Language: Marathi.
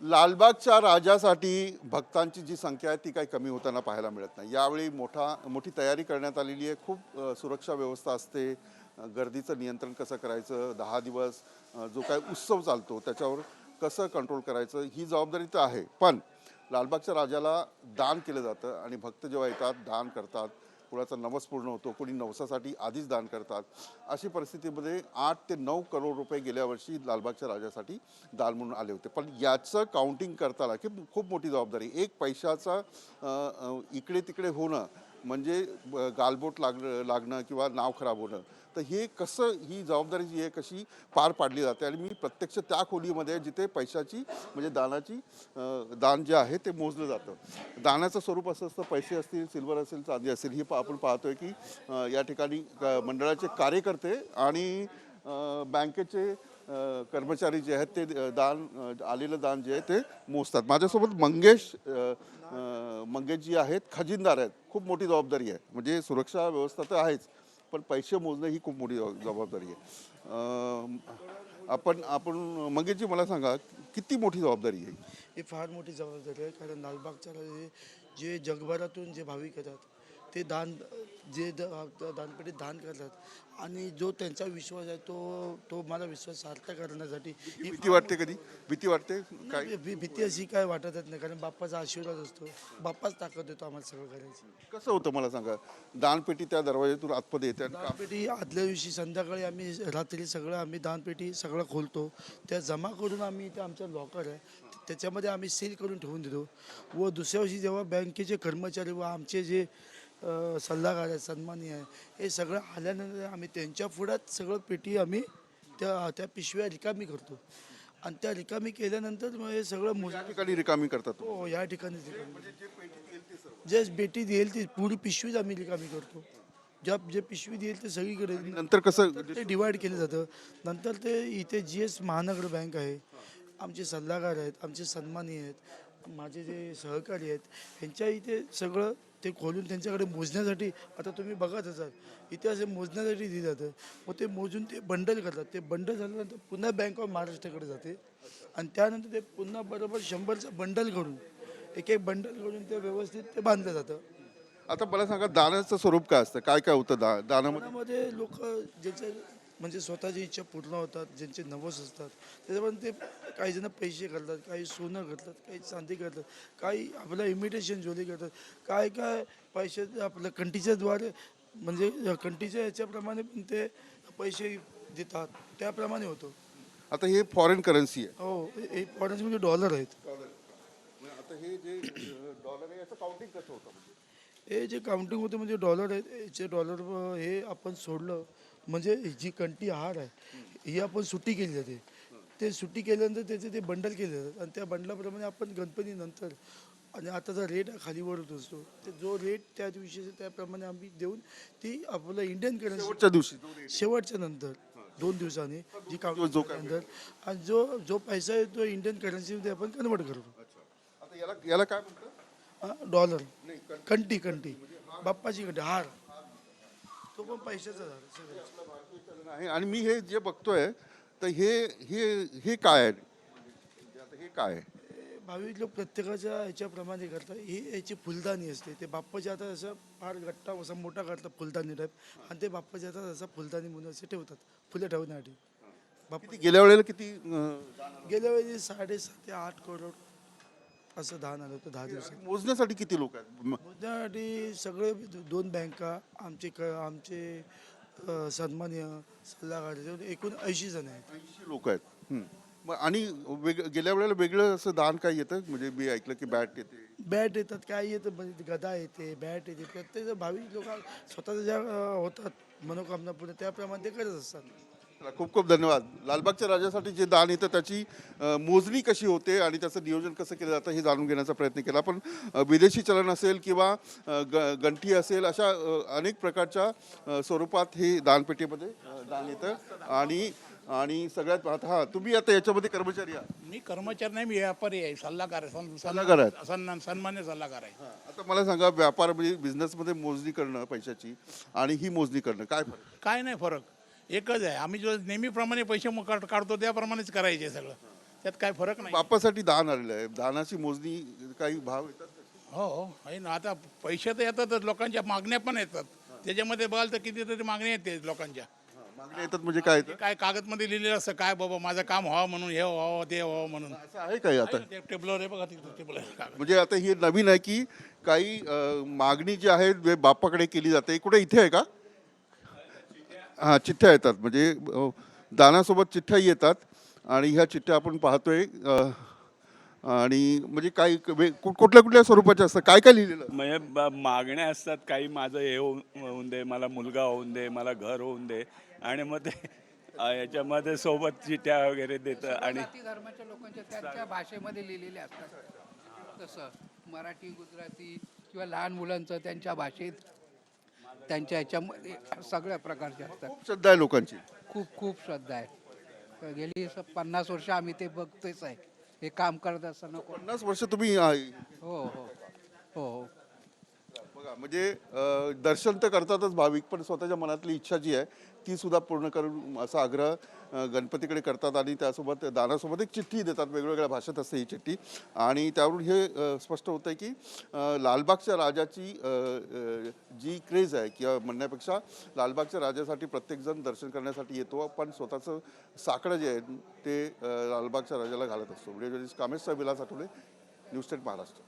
लालबागच्या राजासाठी भक्तांची जी संख्या आहे ती काही कमी होताना पाहायला मिळत नाही. यावेळी मोठा मोठी तयारी करण्यात आलेली आहे. खूप सुरक्षा व्यवस्था असते. गर्दीचं नियंत्रण कसं करायचं? दहा दिवस जो काय उत्सव चालतो त्याच्यावर कसं कंट्रोल करायचं? ही जबाबदारी तर आहे. पण लालबागच्या राजाला दान केलं जातं आणि भक्त जेव्हा येतात दान करतात कुणाचा नवस पूर्ण होतो. कोणी नवसासाठी आधीच दान करतात. अशी परिस्थितीमध्ये आठ ते नऊ करोड रुपये गेल्या वर्षी लालबागच्या राजासाठी दान म्हणून आले होते. पण याचं काउंटिंग करताना की खूप मोठी जबाबदारी. एक पैशाचा इकडे तिकडे होणं म्हणजे गालबोट लाग लागणं किंवा नाव खराब होणं. तर हे कसं ही जबाबदारी जी आहे कशी पार पाडली जाते आणि मी प्रत्यक्ष त्या खोलीमध्ये आहे जिथे पैशाची म्हणजे दानाची दान जे आहे ते मोजलं जातं. दानाचं स्वरूप असं असतं पैसे असतील सिल्वर असेल चांदी असेल ही पा- आपण पाहतोय की या ठिकाणी क- मंडळाचे कार्यकर्ते आणि बँकेचे कर्मचारी जे आहेत ते दान आलेलं दान जे आहे ते मोजतात. माझ्यासोबत मंगेश मंगेश जी मंगेशजी आहेत खजिनदार आहेत. खूप मोठी जबाबदारी आहे. म्हणजे सुरक्षा व्यवस्था तर आहेच पण पैसे मोजणं ही खूप मोठी जबाबदारी आहे. आपण आपण मंगेशजी मला सांगा किती मोठी जबाबदारी आहे? ही फार मोठी जबाबदारी आहे कारण लालबागच्या जे जगभरातून जे भाविक येतात ते दान जे द- दानपेटीत दान करतात. आणि जो त्यांचा विश्वास आहे तो तो मला विश्वास सार्थ करण्यासाठी ही भीती वाटते कधी? भीती वाटते काय? भी- भीती अशी काय वाटतच नाही कारण बाप्पाचा आशीर्वाद असतो. बाप्पाच ताकद देतो आम्हाला सगळं करायची. कसं होतं मला सांगा? दानपेटी त्या दरवाज्यातून आतमध्ये येते आणि का- दानपेटी आदल्या दिवशी संध्याकाळी आम्ही रात्री सगळं आम्ही दानपेटी सगळं खोलतो. त्या जमा करून आम्ही इथे आमचं लॉकर आहे. त्याच्यामध्ये आम्ही सील करून ठेवून देतो. व दुसऱ्या दिवशी जेव्हा बँकेचे कर्मचारी व आमचे जे सल्लागार आहेत सन्मानी आहे. हे सगळं आल्यानंतर आम्ही त्यांच्या पुढ्यात सगळं पेटी आम्ही त्या त्या पिशव्या रिकामी करतो. आणि त्या रिकामी केल्यानंतर मग हे सगळं मोज या ठिकाणी रिकामी करतात हो या ठिकाणी जे बेटी देईल ती पुरी पिशवीच आम्ही रिकामी करतो. ज्या जे पिशवी देईल ते सगळीकडे नंतर कसं ते डिवाइड केलं जातं. नंतर ते इथे जी एस महानगर बँक आहे. आमचे सल्लागार आहेत आमचे सन्मानी आहेत माझे जे सहकारी आहेत ह्यांच्या इथे सगळं ते खोलून त्यांच्याकडे मोजण्यासाठी आता तुम्ही बघत असाल इथे असे मोजण्यासाठी दिलं जातं. मग ते मोजून ते बंडल करतात. ते बंडल झाल्यानंतर पुन्हा बँक ऑफ महाराष्ट्राकडे जाते. आणि त्यानंतर ते पुन्हा बरोबर शंभरचं बंडल करून एक एक बंडल करून ते व्यवस्थित ते बांधलं जातं. आता मला सांगा दानाचं स्वरूप काय असतं? काय काय होतं दा दानामध्ये लोक ज्याचे म्हणजे स्वतःची इच्छा पूर्ण होतात ज्यांचे नवस असतात. त्याच्यामध्ये ते काही जण पैसे करतात काही सोनं करतात काही चांदी करतात काही आपलं इमिटेशन ज्वेलरी करतात. काय काय पैसे आपलं कंटीच्या द्वारे म्हणजे कंटीच्या याच्याप्रमाणे पण ते पैसे देतात. त्याप्रमाणे होतो. आता हे फॉरेन करन्सी आहे. हो हे फॉरेन्समध्ये डॉलर आहेत. आता हे जे डॉलर आहे काउंटिंग कसं होतं? हे जे काउंटिंग होते म्हणजे डॉलर आहेत याचे डॉलर हे आपण सोडलं. म्हणजे जी कंटी हार आहे ही आपण सुट्टी केली जाते. ते सुट्टी केल्यानंतर त्याचे ते बंडल केले जातात आणि त्या बंडलाप्रमाणे आपण गणपती नंतर आणि आताचा रेट खाली वळत असतो ते जो रेट त्या दिवशी त्याप्रमाणे आम्ही देऊन ती आपलं इंडियन करन्सी शेवटच्या दिवशी शेवटच्या नंतर दोन दिवसांनी जी नंतर आणि जो जो पैसा आहे तो इंडियन करन्सीमध्ये आपण कन्वर्ट करतो. याला काय म्हणतात? डॉलर कंटी कंटी. बाप्पाची कंटी हार. तो पण पैशाचा चलन आहे आणि मी हे जे बघतोय तर हे हे हे काय आहे? म्हणजे आता हे काय आहे? भाविक लोक प्रत्येकाच्या ह्याच्याप्रमाणे करतात. ही याची फुलदाणी असते. ते बाप्पाच्या हातात असं फार गट्टा असा मोठा करतात फुलदाणी टाईप आणि ते बाप्पाच्या हातात असं फुलदाणी म्हणून असे ठेवतात फुलं ठेवण्यासाठी. बाप्पा गेल्या वेळेला किती गेल्या वेळी साडेसात ते आठ करोड असं दान आलं होतं दहा दिवसात मोजण्यासाठी किती लोक आहेत? म- मुद्द्यासाठी सगळे दोन बँका आमचे क आमचे अ, सन्मान्य सल्लागार एकूण ऐंशी जण आहेत. ऐंशी लोक आहेत. मग आणि वेग गेल्या वेळेला वेगळं असं दान काय येतं? म्हणजे मी ऐकलं की बॅट येते. बॅट येतात काय येतं? म्हणजे गदा येते बॅट येते. प्रत्येक भाविक लोक स्वतःच्या ज्या अ, होतात मनोकामना पूर्ण त्याप्रमाणे ते करत असतात. चला, खूप खूप धन्यवाद. लालबागच्या राजासाठी जे दान येतं त्याची मोजणी कशी होते आणि त्याचं नियोजन कसं केलं जातं हे जाणून घेण्याचा प्रयत्न केला. पण विदेशी चलन असेल किंवा ग गंठी असेल अशा अनेक प्रकारच्या स्वरूपात हे दानपेटीमध्ये दान येतं. आणि आणि सगळ्यात आता हा तुम्ही आता याच्यामध्ये कर्मचारी आहात. मी कर्मचारी नाही मी व्यापारी आहे सल्लागार आहे सल्लागार आहेत. सन्मान सन्मान्य सल्लागार आहे. आता मला सांगा व्यापार म्हणजे बिझनेसमध्ये मोजणी करणं पैशाची आणि ही मोजणी करणं काय फरक? काय नाही फरक. एकच आहे. आम्ही जो नेहमीप्रमाणे पैसे मग काढ- काढतो त्याप्रमाणेच करायचे सगळं. त्यात काय फरक नाही. बापासाठी दान आलेलं आहे. दानाची मोजणी काही भाव येतात हो हो. आहे ना. आता पैसे तर येतातच. लोकांच्या मागण्या पण येतात. त्याच्यामध्ये बघाल तर कितीतरी मागण्या येते लोकांच्या. मागण्या येतात म्हणजे काय येतं? काय कागदमध्ये लिहिलेलं असतं काय बाबा माझं काम व्हावं म्हणून हे व्हावं ते व्हावं म्हणून. असं आहे काय आता? ते टेबलवर आहे बघा तिथं टेबल आहे कागद. म्हणजे आता हे नवीन आहे की काही अं, मागणी जी आहे जे बापाकडे केली जाते कुठे? इथे आहे का? हां चिठ्ठ्या येतात. म्हणजे दानासोबत चिठ्ठ्याही येतात आणि ह्या चिठ्ठ्या आपण पाहतोय. आणि म्हणजे काही वे- कु- कुठल्या कुठल्या स्वरूपाच्या असतात? काय काय लिहिलेलं म्हणजे ब- मागण्या असतात. काही माझं हे होऊन होऊन दे मला मुलगा होऊन दे मला घर होऊन दे. आणि मग ते अ, याच्यामध्ये सोबत चिट्या वगैरे देतं आणि जाती धर्माच्या लोकांच्या त्यांच्या भाषेमध्ये लिहिलेले असतात. तसं मराठी गुजराती किंवा लहान मुलांचं त्यांच्या भाषेत त्यांच्या ह्याच्यामध्ये सगळ्या प्रकारचे असतात. खूप श्रद्धा आहे लोकांची. खूप खूप श्रद्धा आहे. गेली स- पन्नास वर्ष आम्ही ते बघतोच आहे. हे काम करत असताना कोण पन्नास वर्ष तुम्ही अं, हो हो. हो हो. बघा म्हणजे दर्शन तर करतातच भाविक पण स्वतःच्या मनातली इच्छा जी आहे ती सुद्धा पूर्ण करून असा आग्रह गणपतीकडे करतात आणि त्यासोबत दानासोबत एक चिठ्ठी देतात वेगवेगळ्या भाषेत असते ही चिठ्ठी. आणि त्यावरून हे स्पष्ट होतं की लालबागच्या राजाची जी क्रेज आहे किंवा म्हणण्यापेक्षा लालबागच्या राजासाठी प्रत्येकजण दर्शन करण्यासाठी येतो पण स्वतःचं साकडं जे आहे ते लालबागच्या राजाला घालत असतो. म्हणजे video journalist Kamesh Vilas Athavale news state Maharashtra.